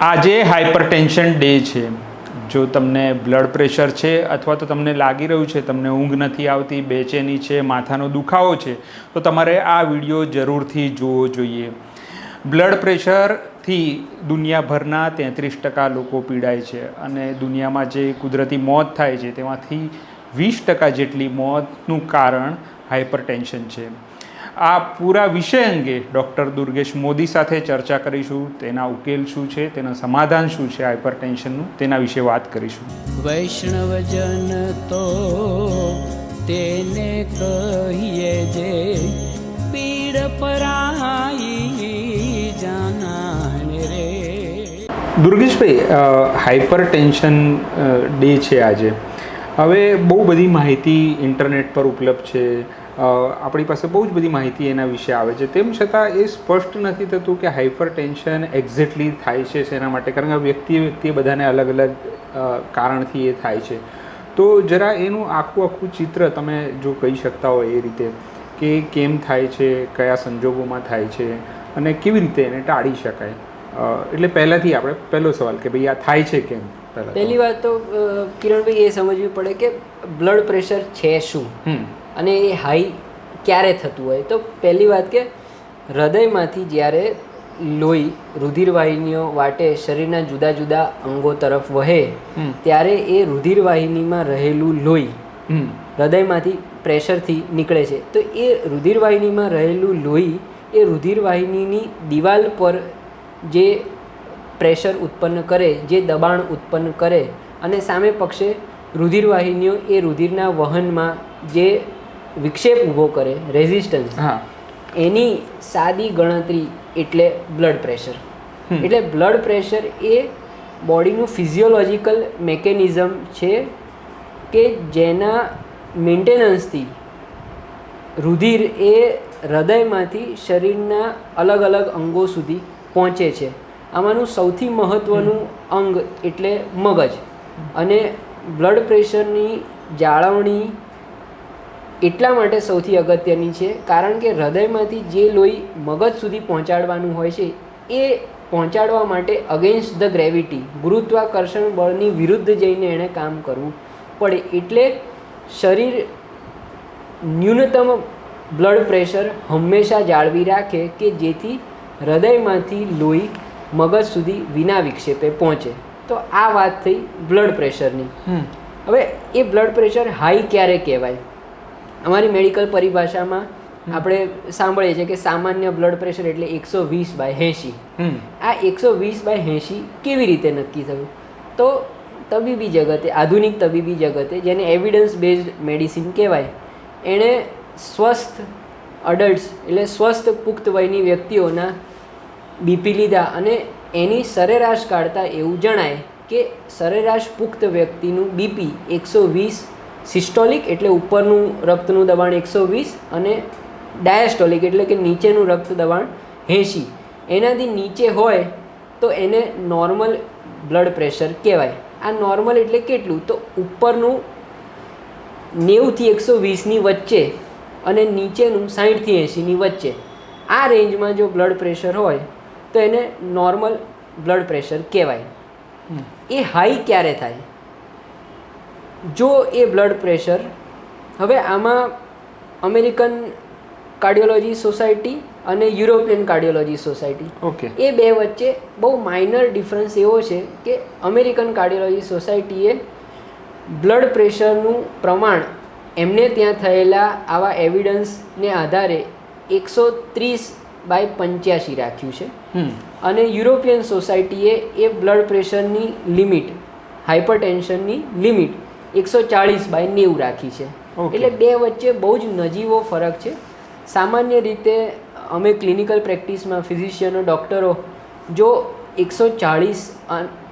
આજે hypertension day છે. જો તમને બ્લડ પ્રેશર છે અથવા તો તમને લાગી રહ્યું છે, તમને ઊંઘ નથી આવતી, બેચેની છે, માથાનો દુખાવો છે, તો તમારે આ વીડિયો જરૂરથી જોવો જોઈએ. બ્લડ પ્રેશરથી દુનિયાભરના તેત્રીસ ટકા લોકો પીડાય છે અને દુનિયામાં જે કુદરતી મોત થાય છે, તેમાંથી વીસ ટકા જેટલી મોતનું કારણ હાઇપરટેન્શન છે. આ પૂરા વિષય અંગે ડૉક્ટર દુર્ગેશ મોદી સાથે ચર્ચા કરીશું. તેના ઉકેલ શું છે તેનું સમાધાન શું છે હાઇપરટેન્શનનું તેના વિશે વાત કરીશું. વૈષ્ણવજન તો તેને કહીએ જે પીડ પરાઈ જાનાને રે. દુર્ગેશભાઈ હાઇપર ટેન્શન ડે છે આજે. હવે બહુ બધી માહિતી ઇન્ટરનેટ પર ઉપલબ્ધ છે. આપણી પાસે બહુ જ બધી માહિતી એના વિશે આવે છે. તેમ છતાં એ સ્પષ્ટ નથી થતું કે હાઇપર ટેન્શન એક્ઝેક્ટલી થાય છે શેના માટે. કારણ કે વ્યક્તિ વ્યક્તિ બધાને અલગ અલગ કારણથી એ થાય છે. તો જરા એનું આખું આખું ચિત્ર તમે જો કહી શકતા હોય એ રીતે કે કેમ થાય છે કયા સંજોગોમાં થાય છે અને કેવી રીતે એને ટાળી શકાય. એટલે પહેલાંથી આપણે પહેલો સવાલ કે ભાઈ આ થાય છે કેમ? પહેલા પહેલી વાત તો કિરણભાઈ એ સમજવી પડે કે બ્લડ પ્રેશર છે શું? અને એ હાઈ ક્યારે થતું હોય? તો પહેલી વાત કે હૃદયમાંથી જ્યારે લોહી રુધિરવાહિનીઓ વાટે શરીરના જુદા જુદા અંગો તરફ વહે ત્યારે એ રુધિરવાહિનીમાં રહેલું લોહી હૃદયમાંથી પ્રેશરથી નીકળે છે. તો એ રુધિરવાહિનીમાં રહેલું લોહી એ રુધિરવાહિનીની દિવાલ પર જે પ્રેશર ઉત્પન્ન કરે જે દબાણ ઉત્પન્ન કરે અને સામે પક્ષે રુધિરવાહિનીઓ એ રુધિરના વહનમાં જે વિક્ષેપ ઊભો કરે રેઝિસ્ટન્સ હા. એની સાદી ગણતરી એટલે બ્લડ પ્રેશર. એટલે બ્લડ પ્રેશર એ બોડીનું ફિઝિયોલોજિકલ મેકેનિઝમ છે કે જેના મેન્ટેનન્સથી રુધિર એ હૃદયમાંથી શરીરના અલગ અલગ અંગો સુધી પહોંચે છે. આમાંનું સૌથી મહત્ત્વનું અંગ એટલે મગજ. અને બ્લડ પ્રેશરની જાળવણી એટલા માટે સૌથી અગત્યની છે કારણ કે હૃદયમાંથી જે લોહી મગજ સુધી પહોંચાડવાનું હોય છે એ પહોંચાડવા માટે અગેન્સ્ટ ધ ગ્રેવિટી ગુરુત્વાકર્ષણ બળની વિરુદ્ધ જઈને એણે કામ કરવું પડે. એટલે શરીર ન્યૂનતમ બ્લડ પ્રેશર હંમેશા જાળવી રાખે કે જેથી હૃદયમાંથી લોહી મગજ સુધી વિના વિક્ષેપે પહોંચે. તો આ વાત થઈ બ્લડ પ્રેશરની હવે એ બ્લડ પ્રેશર હાઈ ક્યારે કહેવાય? અમારી મેડિકલ પરિભાષામાં આપણે સાંભળીએ છીએ કે સામાન્ય બ્લડ પ્રેશર એટલે એકસો વીસ બાય એંશી. આ એકસો વીસ બાય એંશી કેવી રીતે નક્કી થયું? તો તબીબી જગતે આધુનિક તબીબી જગતે જેને એવિડન્સ બેઝડ મેડિસિન કહેવાય એણે સ્વસ્થ અડલ્ટ્સ એટલે સ્વસ્થ પુખ્ત વયની વ્યક્તિઓના બીપી લીધા અને એની સરેરાશ કાઢતા એવું જણાય કે સરેરાશ પુખ્ત વ્યક્તિનું બીપી એકસો વીસ સિસ્ટોલિક એટલે ઉપરનું રક્તનું દબાણ એકસો વીસ અને ડાયાસ્ટોલિક એટલે કે નીચેનું રક્ત દબાણ એંશી. એનાથી નીચે હોય તો એને નોર્મલ બ્લડ પ્રેશર કહેવાય. આ નોર્મલ એટલે કેટલું? તો ઉપરનું નેવુંથી એકસો વીસની વચ્ચે અને નીચેનું સાહીઠથી એંશીની વચ્ચે. આ રેન્જમાં જો બ્લડ પ્રેશર હોય તો એને નોર્મલ બ્લડ પ્રેશર કહેવાય. એ હાઈ ક્યારે થાય? જો એ બ્લડ પ્રેશર હવે આમાં અમેરિકન કાર્ડિયોલોજી સોસાયટી અને યુરોપિયન કાર્ડિયોલોજી સોસાયટી ઓકે. એ બે વચ્ચે બહુ માઇનર ડિફરન્સ એવો છે કે અમેરિકન કાર્ડિયોલોજી સોસાયટીએ બ્લડ પ્રેશરનું પ્રમાણ એમને ત્યાં થયેલા આવા એવિડન્સને આધારે એકસો ત્રીસ બાય પંચ્યાસી રાખ્યું છે. અને યુરોપિયન સોસાયટીએ એ બ્લડ પ્રેશરની લિમિટ હાઇપરટેન્શનની લિમિટ એકસો ચાળીસ બાય નેવું રાખી છે. એટલે બે વચ્ચે બહુ જ નજીવો ફરક છે. સામાન્ય રીતે અમે ક્લિનિકલ પ્રેક્ટિસમાં ફિઝિશિયનો ડૉક્ટરો જો એકસો ચાળીસ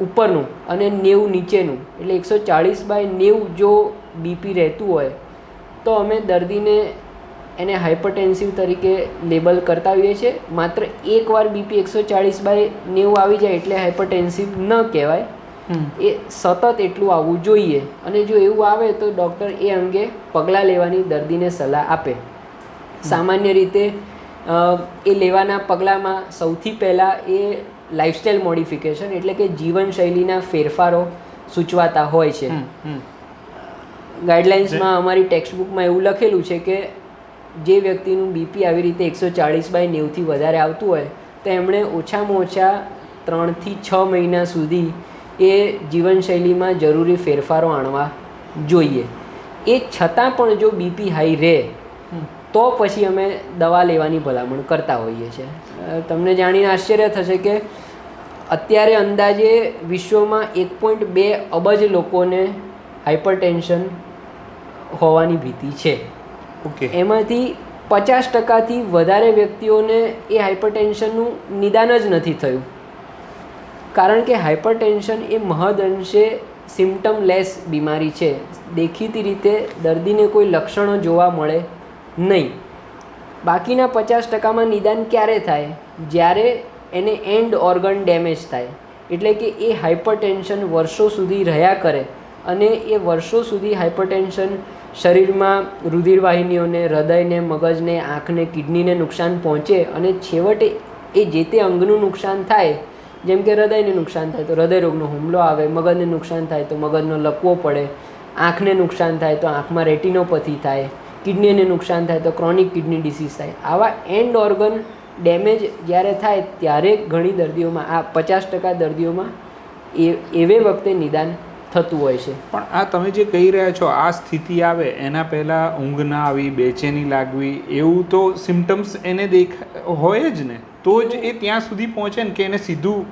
ઉપરનું અને નેવું નીચેનું એટલે એકસો ચાળીસ બાય નેવું જો બીપી રહેતું હોય તો અમે દર્દીને એને હાઇપરટેન્સિવ તરીકે લેબલ કરતા હોઈએ છીએ. માત્ર એકવાર બીપી એકસો ચાળીસ બાય નેવું આવી જાય એટલે હાઇપરટેન્સિવ ન કહેવાય. એ સતત એટલું આવવું જોઈએ. અને જો એવું આવે તો ડૉક્ટર એ અંગે પગલાં લેવાની દર્દીને સલાહ આપે. સામાન્ય રીતે એ લેવાના પગલાંમાં સૌથી પહેલાં એ લાઇફસ્ટાઇલ મોડિફિકેશન એટલે કે જીવનશૈલીના ફેરફારો સૂચવાતા હોય છે. ગાઈડલાઇન્સમાં અમારી ટેક્સ્ટબુકમાં એવું લખેલું છે કે જે વ્યક્તિનું બીપી આવી રીતે એકસો ચાળીસ બાય નેવુંથી વધારે આવતું હોય તો એમણે ઓછામાં ઓછા ત્રણથી છ મહિના સુધી એ જીવનશૈલીમાં જરૂરી ફેરફારો આણવા જોઈએ. એ છતાં પણ જો બીપી હાઈ રહે તો પછી અમે દવા લેવાની ભલામણ કરતા હોઈએ છીએ. તમને જાણીને આશ્ચર્ય થશે કે અત્યારે અંદાજે વિશ્વમાં એક પોઈન્ટ બે અબજ લોકોને હાઇપરટેન્શન હોવાની ભીતિ છે. ઓકે એમાંથી પચાસ ટકાથી વધારે વ્યક્તિઓને એ હાઇપરટેન્શનનું નિદાન જ નથી થયું. કારણ કે હાઇપરટેન્શન એ મહદઅંશે સિમ્ટમ લેસ બીમારી છે. દેખીતી રીતે દર્દીને કોઈ લક્ષણો જોવા મળે નહીં. બાકીના પચાસ ટકામાં નિદાન ક્યારે થાય? જ્યારે એને એન્ડ ઓર્ગન ડેમેજ થાય. એટલે કે એ હાઇપરટેન્શન વર્ષો સુધી રહ્યા કરે અને એ વર્ષો સુધી હાઇપરટેન્શન શરીરમાં રુધિરવાહિનીઓને, હૃદયને, મગજને, આંખને, કિડનીને નુકસાન પહોંચે અને છેવટે એ જે તે અંગનું નુકસાન થાય જેમ કે હૃદયને નુકસાન થાય તો હૃદયરોગનો હુમલો આવે, મગજને નુકસાન થાય તો મગજનો લકવો પડે, આંખને નુકસાન થાય તો આંખમાં રેટિનોપથી થાય, કિડનીને નુકસાન થાય તો ક્રોનિક કિડની ડિસીઝ થાય. આવા એન્ડ ઓર્ગન ડેમેજ જ્યારે થાય ત્યારે ઘણી દર્દીઓમાં, આ પચાસ ટકા દર્દીઓમાં એ, એવે વખતે નિદાન થતું હોય છે. પણ આ તમે જે કહી રહ્યા છો, આ સ્થિતિ આવે, એના પહેલાં ઊંઘ ના આવી, બેચેની લાગવી, એવું તો સિમ્ટમ્સ એને દેખા, હોય જ ને? તો જ એ ત્યાં સુધી પહોંચે ને કે એને સીધું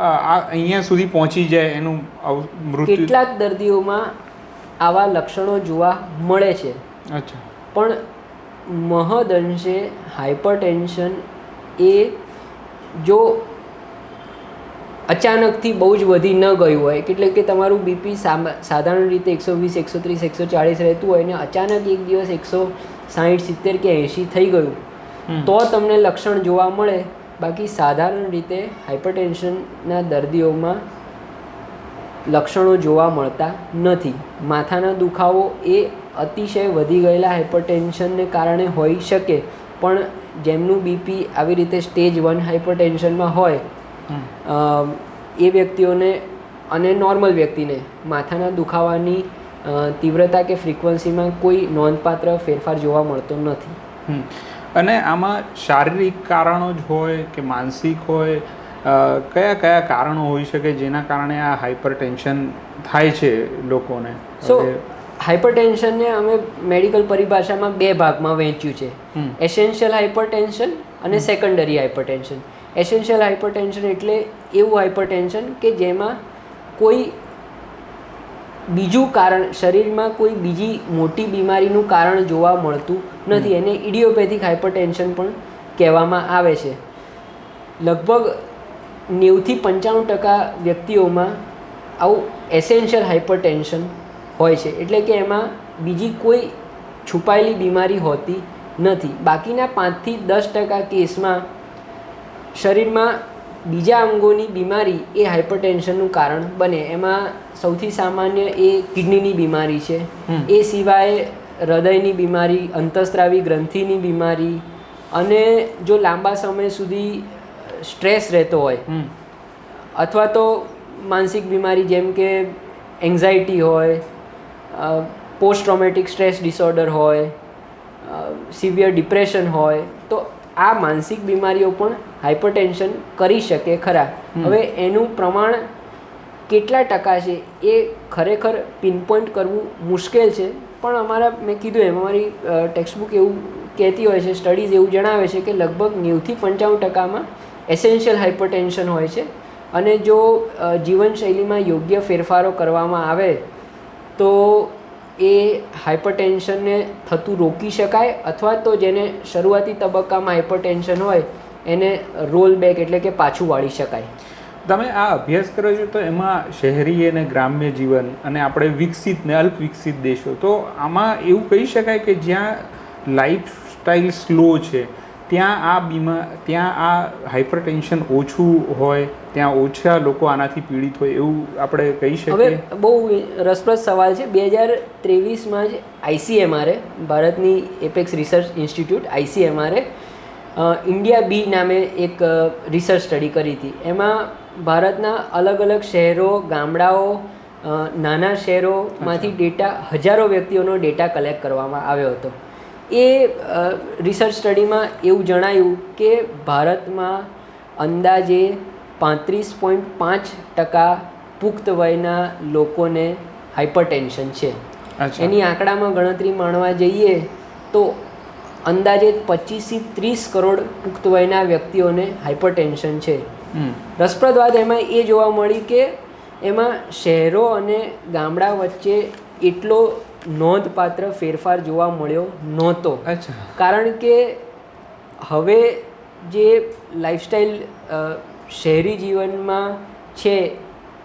આ અહીંયા સુધી પહોંચી જાય એનું મૃત્યુ કેટલાક દર્દીઓમાં આવા લક્ષણો જોવા મળે છે અચ્છા પણ મહદઅંશે હાઇપરટેન્શન એ જો અચાનકથી બહુ જ વધી ન ગયું હોય એટલે કે તમારું બીપી સાધારણ રીતે એકસો વીસ એકસો ત્રીસ એકસો ચાળીસ રહેતું હોય ને અચાનક એક દિવસ એકસો સાહીઠ સિત્તેર કે એંશી થઈ ગયું. તો તમને લક્ષણ જોવા મળે. બાકી સાધારણ રીતે હાઇપરટેન્શનના દર્દીઓમાં લક્ષણો જોવા મળતા નથી. માથાના દુખાવો એ અતિશય વધી ગયેલા હાઇપરટેન્શનને કારણે હોઈ શકે. પણ જેમનું બીપી આવી રીતે સ્ટેજ વન હાઇપરટેન્શનમાં હોય એ વ્યક્તિઓને અને નોર્મલ વ્યક્તિને માથાના દુખાવાની તીવ્રતા કે ફ્રીક્વન્સીમાં કોઈ નોંધપાત્ર ફેરફાર જોવા મળતો નથી. અને આમાં શારીરિક કારણો જ હોય કે માનસિક હોય કયા કયા કારણો હોઈ શકે જેના કારણે આ હાઇપર ટેન્શન થાય છે લોકોને? સો હાઇપર હાઇપરટેન્શનને અમે મેડિકલ પરિભાષામાં બે ભાગમાં વહેંચ્યું છે. એસેન્શિયલ એસેન્શિયલ હાઇપરટેન્શન અને સેકન્ડરી હાઇપરટેન્શન એસેન્શિયલ હાઇપરટેન્શન એટલે એવું હાઇપર ટેન્શન કે જેમાં કોઈ બીજું કારણ શરીરમાં કોઈ બીજી મોટી બીમારીનું કારણ જોવા મળતું નથી એને ઇડિયોપેથિક હાઇપરટેન્શન પણ કહેવામાં આવે છે. લગભગ નેવથી પંચાણું ટકા વ્યક્તિઓમાં આવું એસેન્શિયલ હાઇપરટેન્શન હોય છે. એટલે કે એમાં બીજી કોઈ છુપાયેલી બીમારી હોતી નથી. બાકીના પાંચથી દસ ટકા કેસમાં શરીરમાં બીજા અંગોની બીમારી એ હાઇપરટેન્શનનું કારણ બને. એમાં સૌથી સામાન્ય એ કિડનીની બીમારી છે. એ સિવાય હૃદયની બીમારી અંતસ્ત્રાવી ગ્રંથિની બીમારી અને જો લાંબા સમય સુધી સ્ટ્રેસ રહેતો હોય. અથવા તો માનસિક બીમારી જેમ કે એન્ઝાયટી હોય પોસ્ટ ટ્રોમેટિક સ્ટ્રેસ ડિસઓર્ડર હોય સિવિયર ડિપ્રેશન હોય તો આ માનસિક બીમારીઓ પણ હાઇપરટેન્શન કરી શકે ખરા. હવે એનું પ્રમાણ કેટલા ટકા છે એ ખરેખર પિનપોઈન્ટ કરવું મુશ્કેલ છે. પણ અમારા મેં કીધું એમ અમારી ટેક્સ્ટબુક એવું કહેતી હોય છે સ્ટડીઝ એવું જણાવે છે કે લગભગ નેવથી પંચાવન ટકામાં એસેન્શિયલ હાઇપરટેન્શન હોય છે. અને જો જીવનશૈલીમાં યોગ્ય ફેરફારો કરવામાં આવે તો એ હાઇપરટેન્શનને થતું રોકી શકાય અથવા તો જેને શરૂઆતી તબક્કામાં હાઇપરટેન્શન હોય એને રોલ બેક એટલે કે પાછું વાળી શકાય. તમે આ અભ્યાસ કરો છો તો એમાં શહેરી અને ગ્રામ્ય જીવન અને આપણે વિકસિત ને અલ્પ વિકસિત દેશો તો આમાં એવું કહી શકાય કે જ્યાં લાઈફ સ્ટાઇલ સ્લો છે ત્યાં આ બીમા ત્યાં આ હાઇપર ટેન્શન ઓછું હોય ત્યાં ઓછા લોકો આનાથી પીડિત હોય એવું આપણે કહી શકીએ. બહુ રસપ્રદ સવાલ છે. બે હજાર ત્રેવીસમાં જ આઈસીએમઆરએ ભારતની એપેક્સ રિસર્ચ ઇન્સ્ટિટ્યૂટ આઈસીએમઆરએ ઇન્ડિયા બી નામે એક રિસર્ચ સ્ટડી કરી હતી. એમાં ભારતના અલગ અલગ શહેરો ગામડાઓ નાના શહેરોમાંથી ડેટા હજારો વ્યક્તિઓનો ડેટા કલેક્ટ કરવામાં આવ્યો હતો. એ રિસર્ચ સ્ટડીમાં એવું જણાયું કે ભારતમાં અંદાજે પાંત્રીસ પોઈન્ટ પાંચ ટકા પુખ્ત વયના લોકોને હાઇપરટેન્શન છે. એની આંકડામાં ગણતરી માણવા જઈએ તો અંદાજે પચીસથી ત્રીસ કરોડ પુખ્ત વયના વ્યક્તિઓને હાઇપરટેન્શન છે. રસપ્રદ વાત એમાં એ જોવા મળી કે એમાં શહેરો અને ગામડા વચ્ચે એટલો નોંધપાત્ર ફેરફાર જોવા મળ્યો નહોતો. અચ્છા. કારણ કે હવે જે લાઈફસ્ટાઈલ શહેરી જીવનમાં છે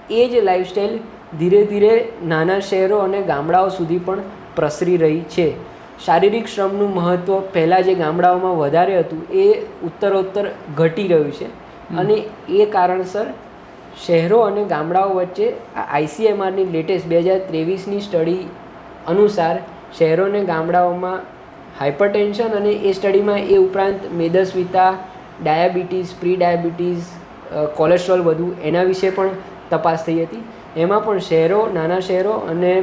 એ જ લાઈફસ્ટાઈલ ધીરે ધીરે નાના શહેરો અને ગામડાઓ સુધી પણ પ્રસરી રહી છે. શારીરિક શ્રમનું મહત્ત્વ પહેલાં જે ગામડાઓમાં વધારે હતું એ ઉત્તરોત્તર ઘટી રહ્યું છે. અને એ કારણસર શહેરો અને ગામડાઓ વચ્ચે આ આઈસીએમઆરની લેટેસ્ટ બે હજાર ત્રેવીસની સ્ટડી અનુસાર શહેરો અને ગામડાઓમાં હાઇપરટેન્શન અને એ સ્ટડીમાં એ ઉપરાંત મેદસ્વીતા ડાયાબિટીસ પ્રી ડાયાબિટીસ કોલેસ્ટ્રોલ વધુ એના વિશે પણ તપાસ થઈ હતી. એમાં પણ શહેરો નાના શહેરો અને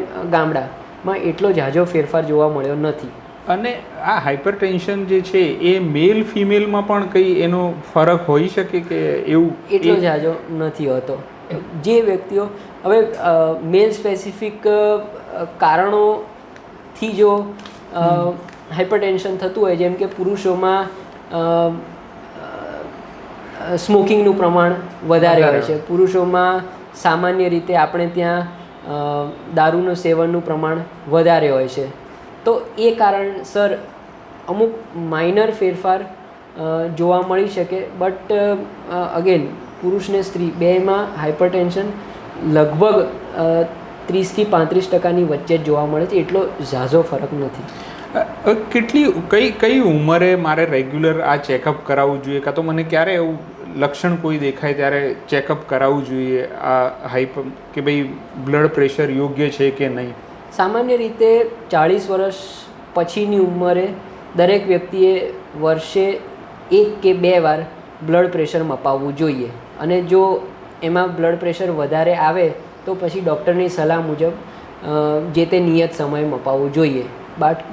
ગામડામાં એટલો ઝાઝો ફેરફાર જોવા મળ્યો નથી. અને આ હાઇપરટેન્શન જે છે એ મેલ ફિમેલમાં પણ કંઈ એનો ફરક હોઈ શકે કે એવું એટલો ઝાઝો નથી હોતો. જે વ્યક્તિઓ હવે મેલ સ્પેસિફિક કારણોથી જો હાઇપરટેન્શન થતું હોય જેમ કે પુરુષોમાં સ્મોકિંગનું પ્રમાણ વધારે હોય છે. પુરુષોમાં સામાન્ય રીતે આપણે ત્યાં દારૂનું સેવનનું પ્રમાણ વધારે હોય છે. તો એ કારણસર અમુક માઇનર ફેરફાર જોવા મળી શકે બટ અગેન પુરુષ ને સ્ત્રી બેમાં હાઇપરટેન્શન લગભગ ત્રીસથી પાંત્રીસ ટકાની વચ્ચે જ જોવા મળે છે, એટલો ઝાઝો ફરક નથી. કેટલી, કઈ કઈ ઉંમરે મારે રેગ્યુલર આ ચેકઅપ કરાવવું જોઈએ? કાં તો મને ક્યારે એવું લક્ષણ કોઈ દેખાય ત્યારે ચેકઅપ કરાવવું જોઈએ, આ હાઈપ કે ભાઈ બ્લડ પ્રેશર યોગ્ય છે કે નહીં? સામાન્ય રીતે ચાળીસ વર્ષ પછીની ઉંમરે દરેક વ્યક્તિએ વર્ષે એક કે બે વાર બ્લડ પ્રેશર મપાવવું જોઈએ. અને જો એમાં બ્લડ પ્રેશર વધારે આવે, તો પછી ડૉક્ટરની સલાહ મુજબ જે તે નિયત સમયે મપાવવું જોઈએ.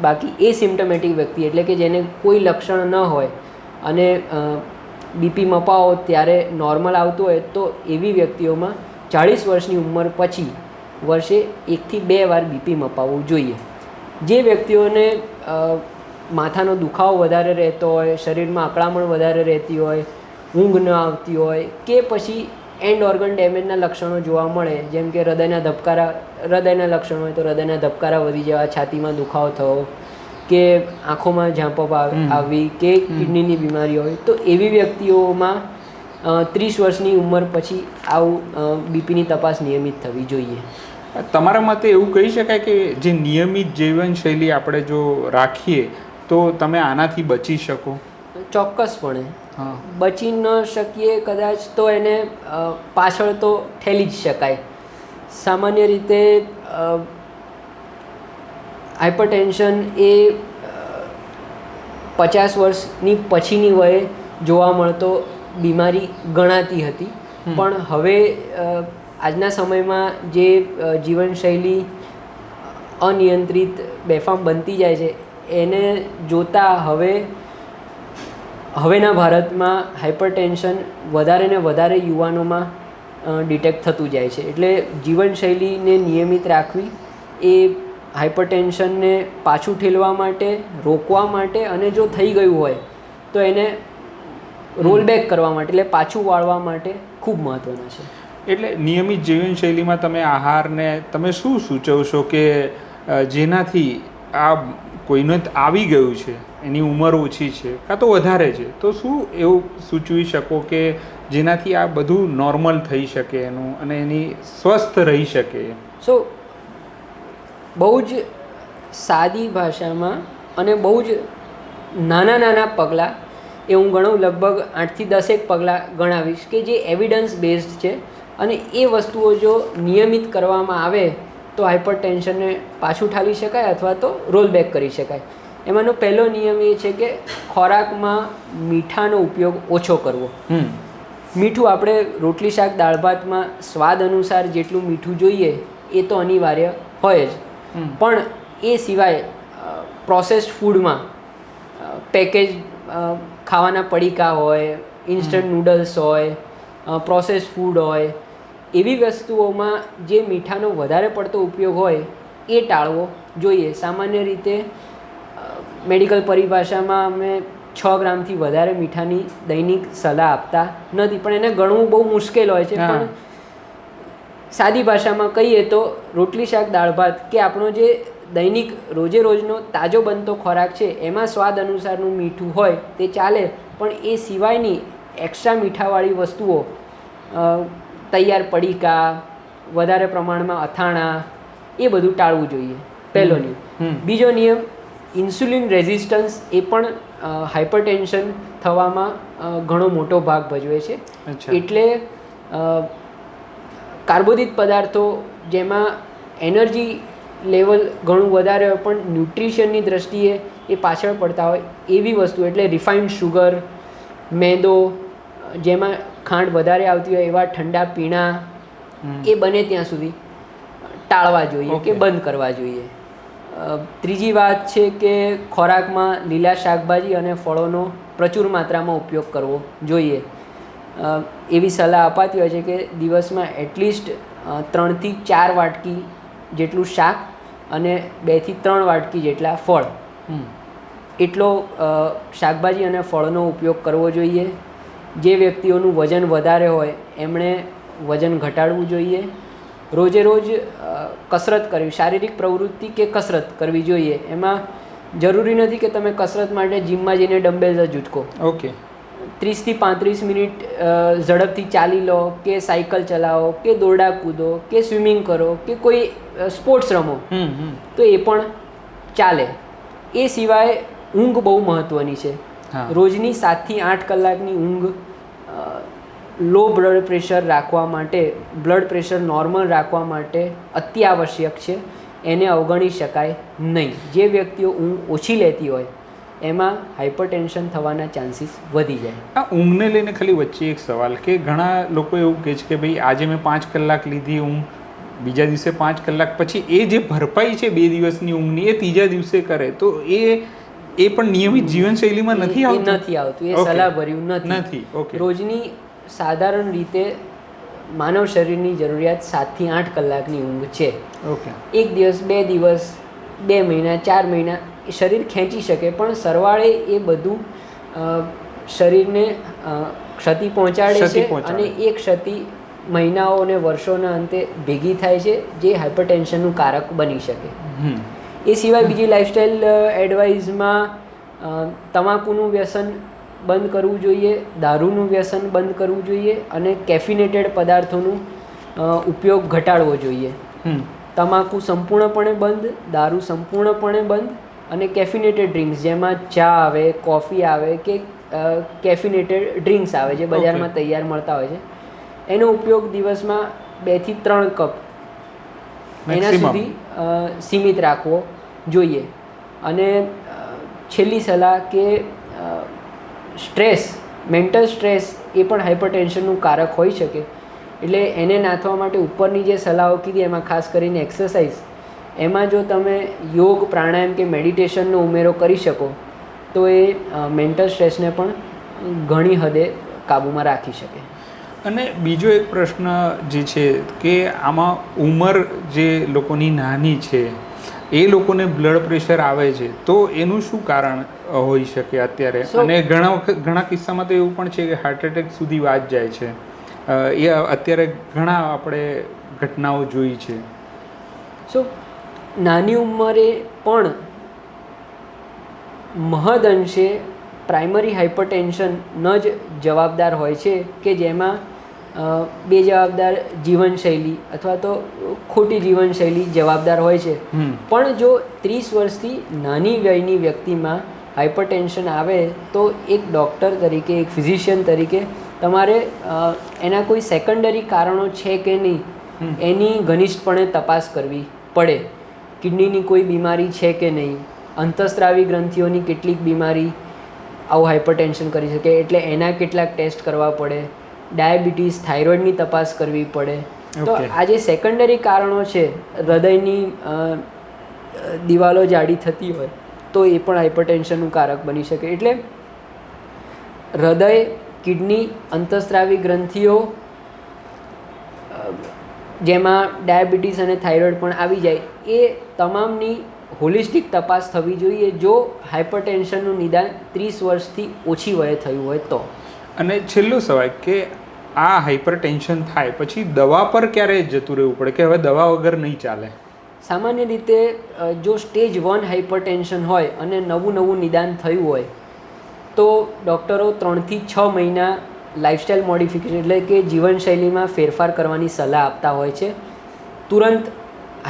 બાકી એ સિમ્ટમેટિક વ્યક્તિ એટલે કે જેને કોઈ લક્ષણ ન હોય અને બીપી મપાવો ત્યારે નોર્મલ આવતું હોય તો એવી વ્યક્તિઓમાં ચાળીસ વર્ષની ઉંમર પછી વર્ષે એકથી બે વાર બીપી મપાવવું જોઈએ. જે વ્યક્તિઓને માથાનો દુખાવો વધારે રહેતો હોય, શરીરમાં અકળામણ વધારે રહેતી હોય, ઊંઘ ન આવતી હોય કે પછી એન્ડ ઓર્ગન ડેમેજના લક્ષણો જોવા મળે, જેમ કે હૃદયના ધબકારા, હૃદયના લક્ષણો હોય તો હૃદયના ધબકારા વધી જવા, છાતીમાં દુખાવો થવો કે આંખોમાં ઝાંપપ આવ-. આવવી કે કિડનીની બીમારી હોય તો એવી વ્યક્તિઓમાં ત્રીસ વર્ષની ઉંમર પછી આવું બીપીની તપાસ નિયમિત થવી જોઈએ. તમારા મતે એવું કહી શકાય કે જે નિયમિત જીવનશૈલી આપણે જો રાખીએ તો તમે આનાથી બચી શકો? ચોક્કસપણે. બચી ન શકીએ કદાચ તો એને પાછળ તો ઠેલી જ શકાય. સામાન્ય રીતે હાઇપરટેન્શન એ પચાસ વર્ષની પછીની વયે જોવા મળતો બીમારી ગણાતી હતી. પણ હવે આજના સમયમાં જે જીવનશૈલી અનિયંત્રિત બેફામ બનતી જાય છે એને જોતાં હવે હવેના ભારતમાં હાઇપરટેન્શન વધારે ને વધારે યુવાનોમાં ડિટેક્ટ થતું જાય છે. એટલે જીવનશૈલીને નિયમિત રાખવી એ હાઇપરટેન્શનને પાછું ઠેલવા માટે રોકવા માટે અને જો થઈ ગયું હોય તો એને રોલબેક કરવા માટે એટલે પાછું વાળવા માટે ખૂબ મહત્ત્વના છે. એટલે નિયમિત જીવનશૈલીમાં તમે આહારને તમે શું સૂચવશો કે જેનાથી આ કોઈને આવી ગયું છે એની ઉંમર ઓછી છે કાં તો વધારે છે તો શું એવું સૂચવી શકો કે જેનાથી આ બધું નોર્મલ થઈ શકે એનું અને એની સ્વસ્થ રહી શકે સો બહુ જ સાદી ભાષામાં અને બહુ જ નાના નાના પગલાં એ હું ગણું લગભગ આઠથી દસેક પગલાં ગણાવીશ કે જે એવિડન્સ બેઝડ છે. અને એ વસ્તુઓ જો નિયમિત કરવામાં આવે તો હાઇપર ટેન્શનને પાછું ઠાલી શકાય અથવા તો રોલ બેક કરી શકાય. એમાંનો પહેલો નિયમ એ છે કે ખોરાકમાં મીઠાનો ઉપયોગ ઓછો કરવો. મીઠું આપણે રોટલી શાક દાળ ભાતમાં સ્વાદ અનુસાર જેટલું મીઠું જોઈએ એ તો અનિવાર્ય હોય જ. પણ એ સિવાય પ્રોસેસ્ડ ફૂડમાં પેકેજ ખાવાના પડીકા હોય ઇન્સ્ટન્ટ નૂડલ્સ હોય પ્રોસેસ ફૂડ હોય એવી વસ્તુઓમાં જે મીઠાનો વધારે પડતો ઉપયોગ હોય એ ટાળવો જોઈએ. સામાન્ય રીતે મેડિકલ પરિભાષામાં અમે છ ગ્રામથી વધારે મીઠાની દૈનિક સલાહ આપતા નથી. પણ એને ગણવું બહુ મુશ્કેલ હોય છે. પણ સાદી ભાષામાં કહીએ તો રોટલી શાક દાળ ભાત કે આપણો જે દૈનિક રોજે રોજનો તાજો બનતો ખોરાક છે એમાં સ્વાદ અનુસારનું મીઠું હોય તે ચાલે પણ એ સિવાયની એક્સ્ટ્રા મીઠાવાળી વસ્તુઓ તૈયાર પડીકા વધારે પ્રમાણમાં અથાણા એ બધું ટાળવું જોઈએ. પહેલો. નિયમ. બીજો નિયમ ઇન્સ્યુલિન રેઝિસ્ટન્સ એ પણ હાઇપરટેન્શન થવામાં ઘણો મોટો ભાગ ભજવે છે. એટલે કાર્બોદિત પદાર્થો જેમાં એનર્જી લેવલ ઘણું વધારે હોય પણ ન્યુટ્રિશનની દ્રષ્ટિએ એ પાછળ પડતા હોય એવી વસ્તુ એટલે રિફાઇન્ડ શુગર મેંદો જેમાં ખાંડ વધારે આવતી હોય એવા ઠંડા પીણા એ બને ત્યાં સુધી ટાળવા જોઈએ કે બંધ કરવા જોઈએ. ત્રીજી વાત છે કે ખોરાકમાં લીલા શાકભાજી અને ફળોનો પ્રચુર માત્રામાં ઉપયોગ કરવો જોઈએ. એવી સલાહ અપાતી હોય છે કે દિવસમાં એટલીસ્ટ ત્રણથી ચાર વાટકી જેટલું શાક અને બેથી ત્રણ વાટકી જેટલા ફળ. એટલો શાકભાજી અને ફળનો ઉપયોગ કરવો જોઈએ. જે વ્યક્તિઓનું વજન વધારે હોય એમણે વજન ઘટાડવું જોઈએ. રોજે રોજ કસરત કરવી શારીરિક પ્રવૃત્તિ કે કસરત કરવી જોઈએ. એમાં જરૂરી નથી કે તમે કસરત માટે જીમમાં જઈને ડમ્બેલ્સ જ ઉચકો ઓકે ત્રીસથી પાંત્રીસ મિનિટ ઝડપથી ચાલી લો કે સાયકલ ચલાવો કે દોરડા કૂદો કે સ્વિમિંગ કરો કે કોઈ સ્પોર્ટ્સ રમો તો એ પણ ચાલે. એ સિવાય ઊંઘ બહુ મહત્ત્વની છે. રોજની સાતથી આઠ કલાકની ઊંઘ લો બ્લડ પ્રેશર રાખવા માટે બ્લડ પ્રેશર નોર્મલ રાખવા માટે અત્યાવશ્યક છે. એને અવગણી શકાય નહીં. જે વ્યક્તિઓ ઊંઘ ઓછી લેતી હોય એમાં હાઇપરટેન્શન થવાના ચાન્સીસ વધી જાય. આ ઊંઘને લઈને ખાલી વચ્ચે એક સવાલ કે ઘણા લોકો એવું કહે છે કે ભાઈ આજે મેં પાંચ કલાક લીધી ઊંઘ બીજા દિવસે પાંચ કલાક પછી એ જે ભરપાઈ છે બે દિવસની ઊંઘની એ ત્રીજા દિવસે કરે તો એ એ પણ નિયમિત જીવનશૈલીમાં નથી આવતું? નથી આવતું એ. સલાહભર્યું નથી. નથી રોજની સાધારણ રીતે માનવ શરીરની જરૂરિયાત સાતથી આઠ કલાકની ઊંઘ છે. ઓકે એક દિવસ બે દિવસ બે મહિના ચાર મહિના શરીર ખેંચી શકે પણ સરવાળે એ બધું શરીરને ક્ષતિ પહોંચાડે છે. અને એ ક્ષતિ મહિનાઓ અને વર્ષોના અંતે ભેગી થાય છે જે હાઇપરટેન્શનનું કારક બની શકે. એ સિવાય બીજી લાઇફસ્ટાઈલ એડવાઇઝમાં તમાકુનું વ્યસન બંધ કરવું જોઈએ દારૂનું વ્યસન બંધ કરવું જોઈએ અને કેફિનેટેડ પદાર્થોનું ઉપયોગ ઘટાડવો જોઈએ. હમ. તમાકુ સંપૂર્ણપણે બંધ દારૂ સંપૂર્ણપણે બંધ અને કેફિનેટેડ ડ્રિંક્સ જેમાં ચા આવે કોફી આવે કે કેફિનેટેડ ડ્રિંક્સ આવે જે બજારમાં તૈયાર મળતા હોય છે. એનો ઉપયોગ દિવસમાં બેથી ત્રણ કપ એના સુધી સીમિત રાખવો જોઈએ. અને છેલ્લી સલાહ કે સ્ટ્રેસ મેન્ટલ સ્ટ્રેસ એ પણ હાઇપરટેન્શનનું કારક હોઈ શકે. એટલે એને નાથવા માટે ઉપરની જે સલાહો કીધી એમાં ખાસ કરીને એક્સરસાઇઝ એમાં જો તમે યોગ પ્રાણાયામ કે મેડિટેશનનો ઉમેરો કરી શકો તો એ મેન્ટલ સ્ટ્રેસને પણ ઘણી હદે કાબૂમાં રાખી શકે. અને બીજો એક પ્રશ્ન જે છે કે આમાં ઉંમર જે લોકોની નાની છે એ લોકોને બ્લડ પ્રેશર આવે છે તો એનું શું કારણ હોઈ શકે અત્યારે? અને ઘણા વખત ઘણા કિસ્સામાં તો એવું પણ છે કે હાર્ટ એટેક સુધી વાત જાય છે. એ અત્યારે ઘણા આપણે ઘટનાઓ જોઈ છે. સો નાની ઉંમરે પણ મહદઅંશે પ્રાઇમરી હાઇપરટેન્શન ન જ જવાબદાર હોય છે કે જેમાં બે બેજવાબદાર જીવનશૈલી અથવા તો ખોટી જીવનશૈલી જવાબદાર હોય છે. પણ જો ત્રીસ વર્ષથી નાની વયની વ્યક્તિમાં હાઇપરટેન્શન આવે તો એક ડૉક્ટર તરીકે એક ફિઝિશિયન તરીકે તમારે એના કોઈ સેકન્ડરી કારણો છે કે નહીં એની ઘનિષ્ઠપણે તપાસ કરવી પડે. કિડનીની કોઈ બીમારી છે કે નહીં? અંતસ્ત્રાવી ગ્રંથિઓની કેટલીક બીમારી આવું હાઇપરટેન્શન કરી શકે એટલે એના કેટલાક ટેસ્ટ કરવા પડે. ડાયાબિટીસ થાઇરોઇડની તપાસ કરવી પડે. તો આ જે સેકન્ડરી કારણો છે હૃદયની દિવાલો જાડી થતી હોય તો એ પણ હાઇપરટેન્શનનું કારક બની શકે. એટલે હૃદય કિડની અંતસ્ત્રાવી ગ્રંથિઓ જેમાં ડાયાબિટીસ અને થાઇરોઇડ પણ આવી જાય એ તમામની હોલિસ્ટિક તપાસ થવી જોઈએ. જો હાઇપરટેન્શનનું નિદાન ત્રીસ વર્ષથી ઓછી વયે થયું હોય તો. અને છેલ્લો સવાલ કે આ હાઇપરટેન્શન થાય પછી દવા પર ક્યારે જતું રહેવું પડે કે હવે દવા વગર નહીં ચાલે? સામાન્ય રીતે જો સ્ટેજ વન હાઇપરટેન્શન હોય અને નવું નવું નિદાન થયું હોય તો ડૉક્ટરો ત્રણથી છ મહિના લાઇફસ્ટાઇલ મોડિફિકેશન એટલે કે જીવનશૈલીમાં ફેરફાર કરવાની સલાહ આપતા હોય છે. તુરંત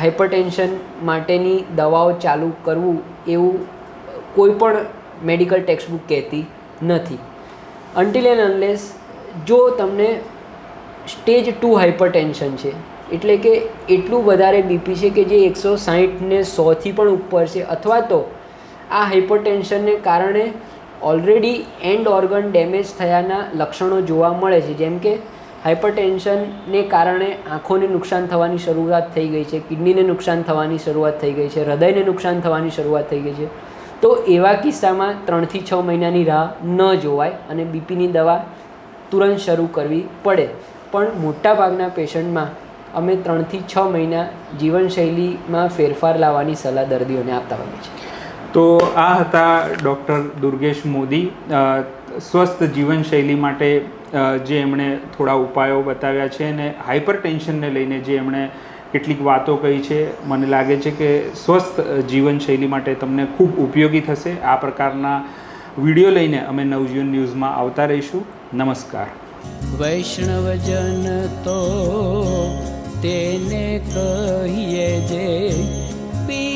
હાઇપરટેન્શન માટેની દવાઓ ચાલુ કરવું એવું કોઈ પણ મેડિકલ ટેક્સ્ટબુક કહેતી નથી. અન્ટિલ એન્ડ અનલેસ જો તમને સ્ટેજ ટુ હાઇપરટેન્શન છે, એટલે કે એટલું વધારે બીપી છે કે જે એકસો સાહીઠને સોથી પણ ઉપર છે, અથવા તો આ હાઇપરટેન્શનને કારણે ઓલરેડી એન્ડ ઓર્ગન ડેમેજ થયાના લક્ષણો જોવા મળે છે. જેમ કે હાઇપરટેન્શનને કારણે આંખોને નુકસાન થવાની શરૂઆત થઈ ગઈ છે, કિડનીને નુકસાન થવાની શરૂઆત થઈ ગઈ છે, હૃદયને નુકસાન થવાની શરૂઆત થઈ ગઈ છે. તો એવા કિસ્સામાં ત્રણથી છ મહિનાની રાહ ન જોવાય અને બીપીની દવા તુરંત શરૂ કરવી પડે. પણ મોટાભાગના પેશન્ટમાં અમે ત્રણથી છ મહિના જીવનશૈલીમાં ફેરફાર લાવવાની સલાહ દર્દીઓને આપતા હોઈએ છીએ. તો આ હતા ડૉક્ટર દુર્ગેશ મોદી સ્વસ્થ જીવનશૈલી માટે જે એમણે થોડા ઉપાયો બતાવ્યા છે અને હાઇપર ટેન્શનને લઈને જે એમણે કેટલીક વાતો કહી છે, મને લાગે છે કે સ્વસ્થ જીવનશૈલી માટે તમને ખૂબ ઉપયોગી થશે. આ પ્રકારના વીડિયો લઈને અમે નવજીવન ન્યૂઝમાં આવતા રહીશું. નમસ્કાર. વૈષ્ણવજન તો તેને કહીએ જે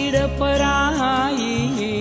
પીડ પરાઈ